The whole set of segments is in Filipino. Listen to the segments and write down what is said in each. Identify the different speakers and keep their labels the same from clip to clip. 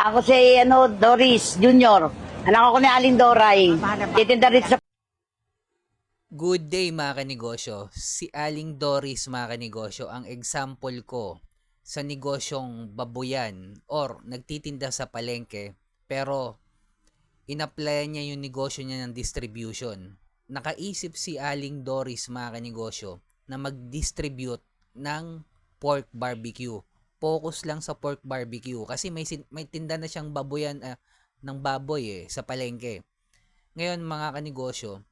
Speaker 1: Ako si ano, Doris Junior. Anak ako ni Aling Doray. Titinda rin sa
Speaker 2: Good day mga kanegosyo. Si Aling Doris mga kanegosyo ang example ko sa negosyong babuyan or nagtitinda sa palengke pero inapply niya yung negosyo niya ng distribution. Nakaisip si Aling Doris mga kanegosyo na mag-distribute ng pork barbecue. Focus lang sa pork barbecue kasi may may tinda na siyang babuyan ah, ng baboy eh sa palengke. Ngayon mga kanegosyo,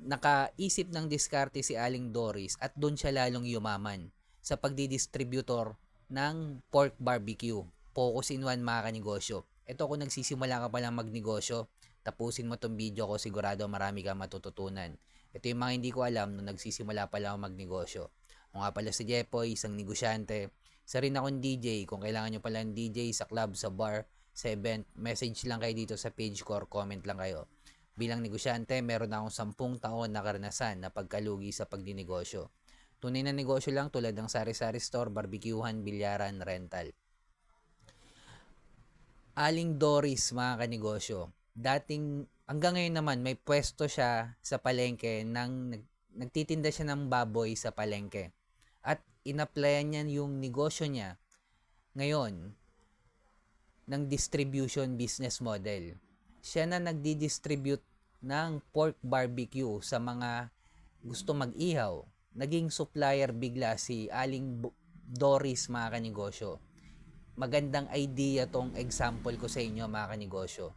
Speaker 2: nakaisip ng diskarte si Aling Doris at doon siya lalong yumaman sa pagdidistributor ng pork barbecue. Focus in one mga kanegosyo. Ito kung nagsisimula ka pa lang magnegosyo, tapusin mo tong video ko sigurado marami kang matututunan. Ito yung mga hindi ko alam nung nagsisimula pa lang ako magnegosyo. Ako nga pala si Jepoy, isang negosyante. Isa rin akong DJ. Kung kailangan nyo pala ng DJ sa club, sa bar, sa event, message lang kayo dito sa page ko or comment lang kayo. Bilang negosyante, meron akong 10 taon na karanasan na pagkalugi sa pagdinegosyo. Tunay na negosyo lang tulad ng sari-sari store, barbecuehan, bilyaran, rental. Aling Doris, mga kanegosyo. Dating, hanggang ngayon naman, may pwesto siya sa palengke ng nag, nagtitinda siya ng baboy sa palengke. At inaplayan niya yung negosyo niya ngayon ng distribution business model. Siya na nagdi-distribute ng pork barbecue sa mga gusto mag-ihaw. Naging supplier bigla si Aling Doris mga kanegosyo. Magandang idea tong example ko sa inyo mga kanegosyo.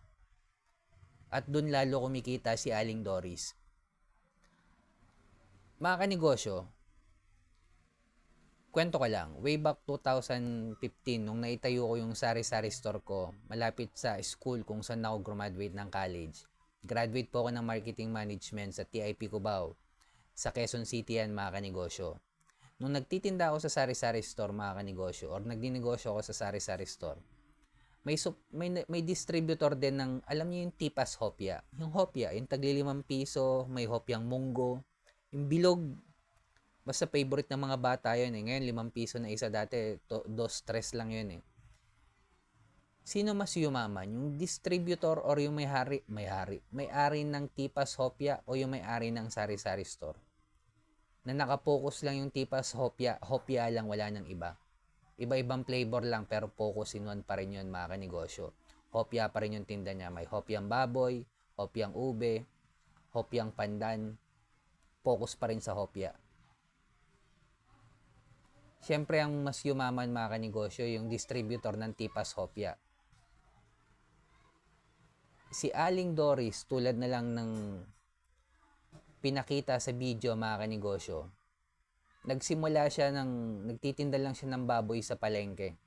Speaker 2: At dun lalo kumikita si Aling Doris. Mga kanegosyo, kwento ko lang, way back 2015, nung naitayo ko yung sari-sari store ko, malapit sa school kung saan ako graduate ng college. Graduate po ako ng marketing management sa TIP Cubao, sa Quezon City yan mga kanegosyo. Nung nagtitinda ako sa sari-sari store mga kanegosyo, or nagdinegosyo ako sa sari-sari store, may, sup, may, may distributor din ng, alam niyo yung tipas hopya. Yung hopya, yung tagli limang piso, may hopyang munggo, yung bilog, Basta favorite ng mga bata yun eh. Ngayon, 5 piso na isa dati, to, dos, tres lang yun eh. Sino mas yumaman? Yung distributor or yung may-hari? May-hari. May-ari ng Tipas Hopya o yung may-ari ng Sari-Sari Store? Na nakapokus lang yung Tipas Hopya, Hopya lang, wala nang iba. Iba-ibang flavor lang pero focus in one pa rin yun mga kanegosyo. Hopya pa rin yung tinda niya. May hopyang baboy, hopyang ube, hopyang pandan. Focus pa rin sa hopya. Siyempre, ang mas yumaman mga kanegosyo, yung distributor ng Tipas Hopya. Si Aling Doris, tulad na lang ng pinakita sa video mga kanegosyo, nagsimula siya ng, nagtitinda lang siya ng baboy sa palengke.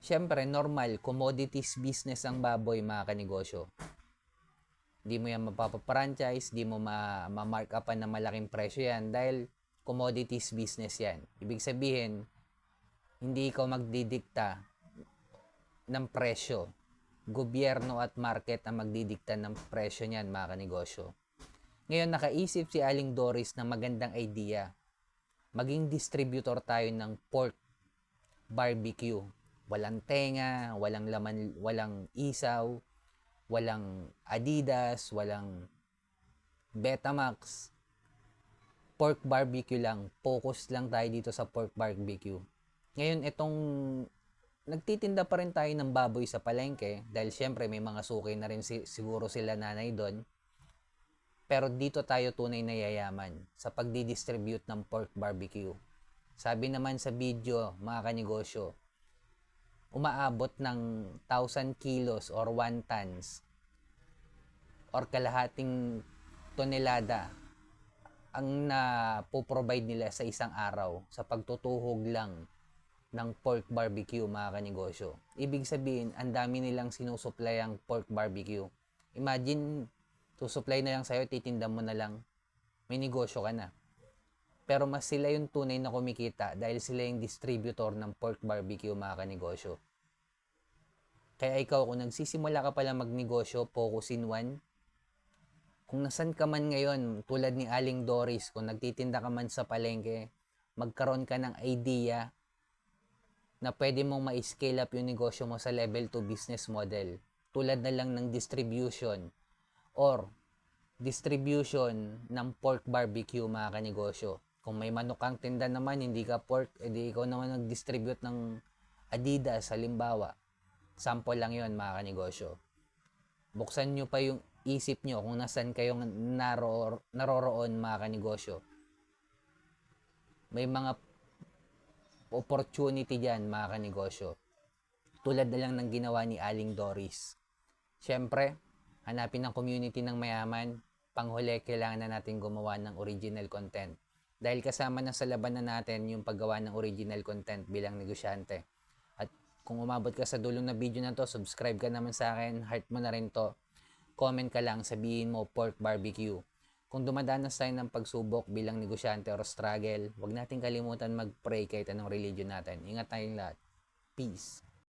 Speaker 2: Siyempre, normal, commodities business ang baboy mga kanegosyo. Di mo yan mapapapranchise, di mo ma- ma-mark upan na malaking presyo yan dahil commodities business yan. Ibig sabihin, hindi ikaw magdidikta ng presyo. Gobyerno at market ang magdidikta ng presyo niyan, mga kanegosyo. Ngayon, nakaisip si Aling Doris ng magandang idea. Maging distributor tayo ng pork barbecue. Walang tenga, walang laman, walang isaw, walang Adidas, walang Betamax, pork barbecue lang. Focus lang tayo dito sa pork barbecue. Ngayon, itong nagtitinda pa rin tayo ng baboy sa palengke dahil syempre may mga suki na rin si, siguro sila nanay doon. Pero dito tayo tunay na yayaman sa pagdi-distribute ng pork barbecue. Sabi naman sa video, mga kanegosyo, umaabot ng 1,000 kilos or 1 tons or kalahating tonelada ang na-provide nila sa isang araw sa pagtutuhog lang ng pork barbecue mga kanegosyo. Ibig sabihin, ang dami nilang sinusupply ang pork barbecue. Imagine, susupply na lang sa'yo, titinda mo na lang, may negosyo ka na. Pero mas sila yung tunay na kumikita dahil sila yung distributor ng pork barbecue mga kanegosyo. Kaya ikaw, kung nagsisimula ka pala magnegosyo, focus in one, kung nasan ka man ngayon, tulad ni Aling Doris, kung nagtitinda ka man sa palengke, magkaroon ka ng idea na pwede mong ma-scale up yung negosyo mo sa level 2 business model. Tulad na lang ng distribution or distribution ng pork barbecue mga kanegosyo. Kung may manok kang tinda naman, hindi ka pork, edi ikaw naman nag-distribute ng Adidas, halimbawa. Sample lang yon mga kanegosyo. Buksan nyo pa yung isip nyo kung nasan kayong naro, naroroon mga kanegosyo. May mga opportunity dyan mga kanegosyo. Tulad na lang ng ginawa ni Aling Doris. Siyempre, hanapin ng community ng mayaman, panghuli kailangan na natin gumawa ng original content. Dahil kasama na sa laban na natin yung paggawa ng original content bilang negosyante. At kung umabot ka sa dulo na video na to, subscribe ka naman sa akin, heart mo na rin to. Comment ka lang, sabihin mo pork barbecue. Kung dumadanas tayo ng pagsubok bilang negosyante or struggle, huwag natin kalimutan mag-pray kahit anong religion natin. Ingat tayong lahat. Peace.